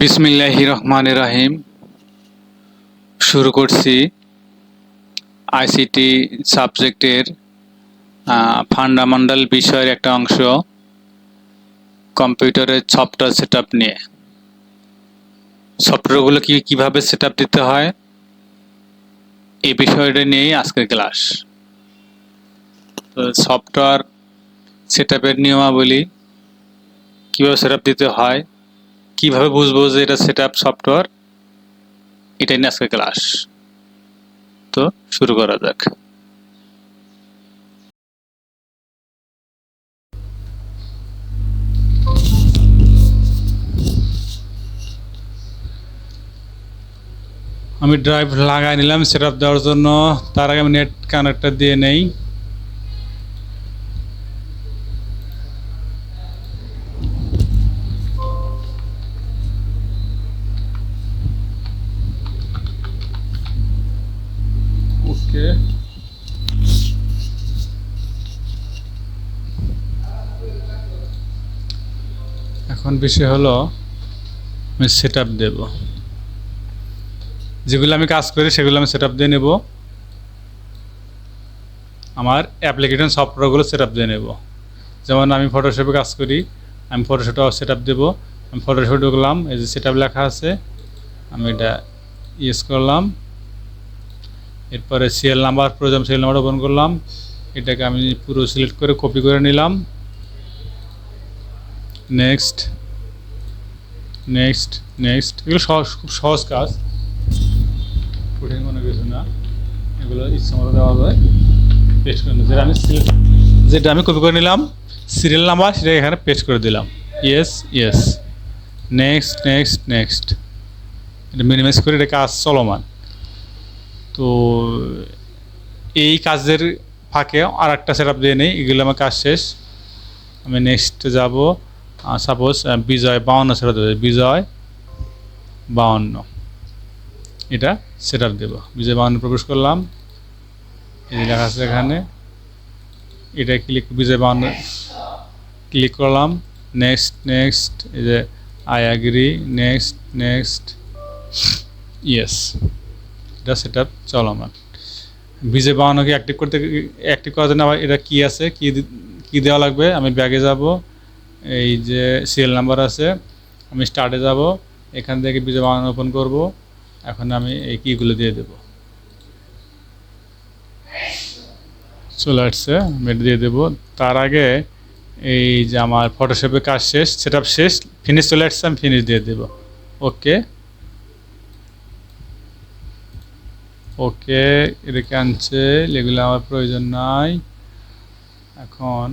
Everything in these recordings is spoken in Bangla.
বিসমিল্লাহ রহমান রাহিম। শুরু করছি আইসিটি সাবজেক্টের ফান্ডামেন্টাল বিষয়ের একটা অংশ, কম্পিউটারের সফটওয়্যার সেট নিয়ে। সফটওয়্যারগুলো কি, কীভাবে সেট দিতে হয়, এই বিষয়টা নিয়েই আজকের ক্লাস। তো সফটওয়্যার সেট নিয়মাবলী, কীভাবে সেট দিতে হয় কীভাবে বুঝব যে এটা সেট আপ সফটওয়্যার এটাই নিয়ে আজকে ক্লাস তো শুরু করা যাক। আমি ড্রাইভ লাগাই নিলাম সেট আপ দেওয়ার জন্য। তার আগে আমি নেট কানেক্টর দিয়ে নেই। এখন বিষয় হলো আমি সেট আপ দেব। যেগুলো আমি কাজ করি সেগুলো আমি সেট আপ দিয়ে নেব। আমার অ্যাপ্লিকেশন সফটওয়্যারগুলো সেট আপ দিয়ে নেব। যেমন আমি ফটোশপে কাজ করি, আমি ফটোশপটা সেট আপ দেবো। আমি ফটোশপ ঢুকলাম, এই যে সেট আপ লেখা আছে, আমি এটা ইউজ করলাম। এরপরে সিএল নাম্বার প্রয়োজন সিএল নাম্বার ওপেন করলাম। এটাকে আমি পুরো সিলেক্ট করে কপি করে নিলাম। নেক্সট নেক্সট নেক্সট এগুলো সহজ, খুব সহজ কাজ। কঠিন কোনো কিছু না। এগুলো ইচ্ছা মতো দেওয়া যায় পেস্ট করে যেটা আমি যেটা আমি কপি করে নিলাম সিরিয়াল নাম্বার সেটা এখানে পেস্ট করে দিলাম। Yes yes next next next এটা মিনিমাইজ করে এটা কাজ চলমান। তো এই কাজের ফাঁকে আর একটা সেট আপ দিয়ে নেই। এগুলো আমার কাজ শেষ। আমি নেক্সট যাব। সাপোজ বিজয় বাউন্ন সেট দেবো। বিজয় বাউন্ন। এটা সেট আপ দেবো। বিজয় বাউন্ন প্রবেশ করলাম। এই লেখা আছে এখানে। এটা ক্লিক বিজয় বাউন্ন ক্লিক করলাম। নেক্সট নেক্সট এই যে I agree next next yes এটা সেট আপ চলমান বিজে বাউন্নকে অ্যাক্টিভ করতে অ্যাক্টিভ করার জন্য আবার এটা কি আছে? কি কি দেওয়া লাগবে? আমি ব্যাগে যাব। এই যে সিরিয়াল নাম্বার আছে, আমি স্টার্টে যাব, এখান থেকে বিজে বাউন্ন ওপেন করব, এখন আমি এই কিগুলো দিয়ে দেব। চলে আসছে আমি এটা দিয়ে দেবো। তার আগে এই যে আমার ফটোশপের কাজ শেষ সেট শেষ ফিনিশ চলে আসছে, আমি ফিনিশ দিয়ে দেবো। ওকে ওকে এদিকে আনছে, এগুলো আমার প্রয়োজন নাই। এখন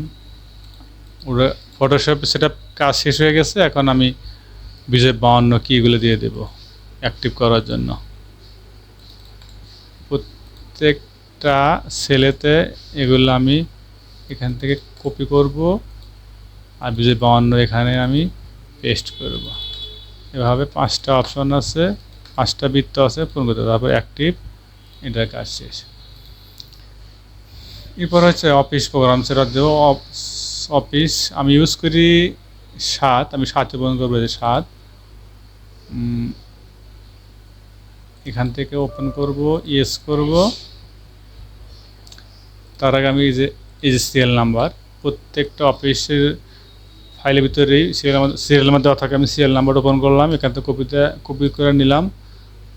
ওরা ফটোশপ সেটা কাজ শেষ হয়ে গেছে, এখন আমি বিজয় বাউন্ন কিগুলো দিয়ে দেব অ্যাক্টিভ করার জন্য। প্রত্যেকটা সেলেতে এগুলো আমি এখান থেকে কপি করব আর বিজয় বাউন্ন এখানে আমি পেস্ট করব। এভাবে পাঁচটা অপশন আছে, পাঁচটা বৃত্ত আছে, পূরণ করতে তারপর অ্যাক্টিভ এটার কাজ শেষ। এরপর হচ্ছে অফিস প্রোগ্রাম সেটা দেবো অফিস আমি ইউজ করি সাত, আমি সাতে ওপেন করব যে সাত। এখান থেকে ওপেন করব ইয়েস করব। তার আগে আমি যে এই যে সিরিয়াল নাম্বার প্রত্যেকটা অফিসের ফাইলের ভিতরেই সিরিয়াল সিরিয়াল দেওয়া থাকে, আমি সিরিয়াল নাম্বার ওপেন করলাম, এখান থেকে কপিতে কপি করে নিলাম।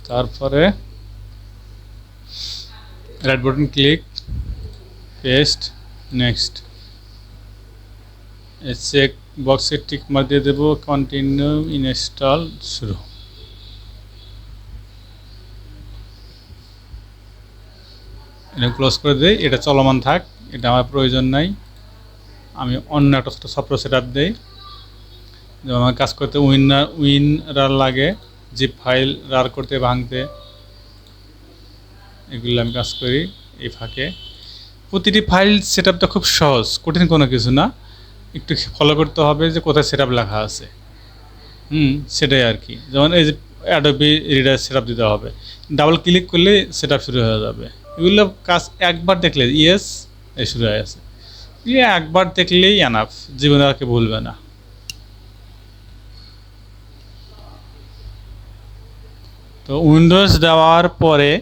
তারপরে right button click paste next check বক্সে টিক মার দিয়ে দেবো কন্টিনিউ ইনস্টল শুরু। এটা ক্লোজ করে দিই, এটা চলমান থাক, এটা আমার প্রয়োজন নাই। আমি অন্য একটা সফটওয়্যার সেট আপ দিই। আমার কাজ করতে উইন উইন রার লাগে জিপ ফাইল রার করতে ভাঙতে। এগুলো আমি কাজ করি এই ফাঁকে। প্রতিটি ফাইল সেট খুব সহজ, কঠিন কোনো কিছু না। একটু ফলো করতে হবে যে কোথায় সেট লেখা আছে। হুম, সেটাই আর কি। যেমন এই যে অ্যাডোবি রিডার সেট দিতে হবে। ডাবল ক্লিক করলে সেট শুরু হয়ে যাবে। এগুলো কাজ একবার দেখলে ইয়েস এই শুরু হয়ে গেছে। একবার দেখলেই আনাফ জীবনে আর কেউ ভুলবে না। তো উইন্ডোজ দেওয়ার পরে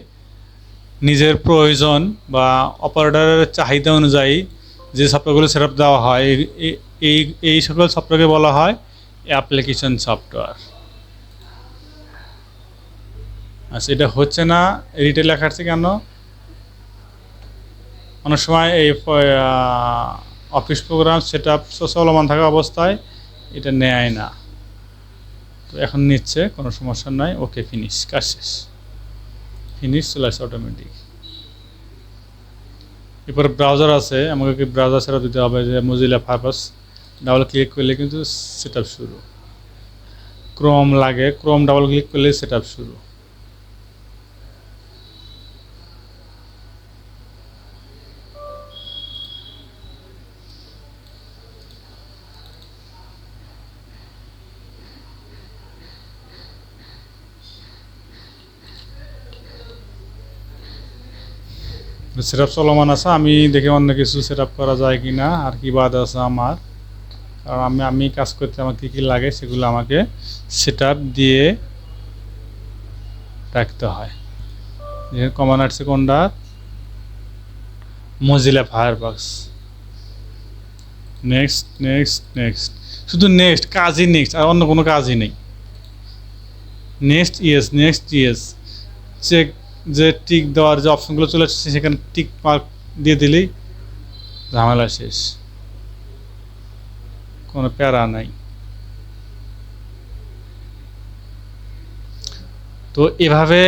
নিজের প্রয়োজন বা অপারেটরের চাহিদা অনুযায়ী যে সফটওয়্যারগুলো সেট দেওয়া হয়, এই- এই- সকল সফটওয়্যারকে বলা হয় অ্যাপ্লিকেশন সফটওয়্যার আচ্ছা এটা হচ্ছে না রিটেল লেখাচ্ছে কেন? অনেক সময় এই অফিস প্রোগ্রাম সেট আপ চলমান থাকা অবস্থায় এটা নেয় না। তো এখন নিচ্ছে, কোনো সমস্যা নাই ওকে ফিনিশ কাজ শেষ। ফিনিশ চলে আসছে অটোমেটিক এরপর ব্রাউজার আছে, আমাকে ব্রাউজার সেটা দিতে হবে যে মজিলা ফায়ারফক্স ডাবল ক্লিক করলে কিন্তু সেট আপ শুরু। ক্রোম লাগে ক্রোম ডাবল ক্লিক করলে সেট আপ শুরু। সেট আপ চলমান আছে, আমি দেখে অন্য কিছু সেট আপ করা যায় কি না আর কি বাদ আছে আমার। কারণ আমি আমি কাজ করতে আমার কী কী লাগে সেগুলো আমাকে সেট দিয়ে রাখতে হয়। কমন আসছে কোনটা? Mozilla Firefox next next next শুধু নেক্সট কাজই নেক্সট আর অন্য কোনো কাজই নেই। Next yes next yes check যে টিক দেওয়ার যে অপশনগুলো চলে আসছে, সেখানে টিক মার্ক দিয়ে দিলেই ঝামেলা শেষ। কোনো প্যারা নাই। তো এভাবে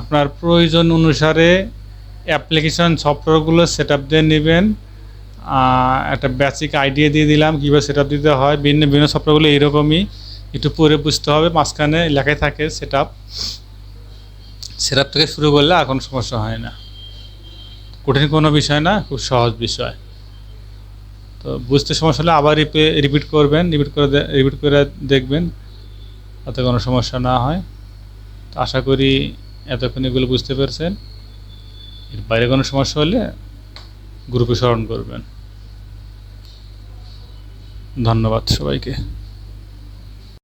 আপনার প্রয়োজন অনুসারে অ্যাপ্লিকেশন সফটওয়্যারগুলো সেট আপ দিয়ে নেবেন। একটা বেসিক আইডিয়া দিয়ে দিলাম, কীভাবে সেট আপ দিতে হয়, ভিন্ন ভিন্ন সফটওয়্যারগুলো এইরকমই। একটু পরে বুঝতে হবে, মাঝখানে লেখায় থাকে সেট আপ সেট আপ থেকে শুরু করলে কোনো সমস্যা হয় না। কঠিন কোনো বিষয় না, খুব সহজ বিষয়। তো বুঝতে সমস্যা হলে আবার রিপিট করবেন, রিপিট করে রিপিট করে দেখবেন তাতে কোনো সমস্যা না হয়। তো আশা করি এতক্ষণ এগুলো বুঝতে পেরেছেন। এর বাইরে কোনো সমস্যা হলে গ্রুপে স্মরণ করবেন। ধন্যবাদ সবাইকে।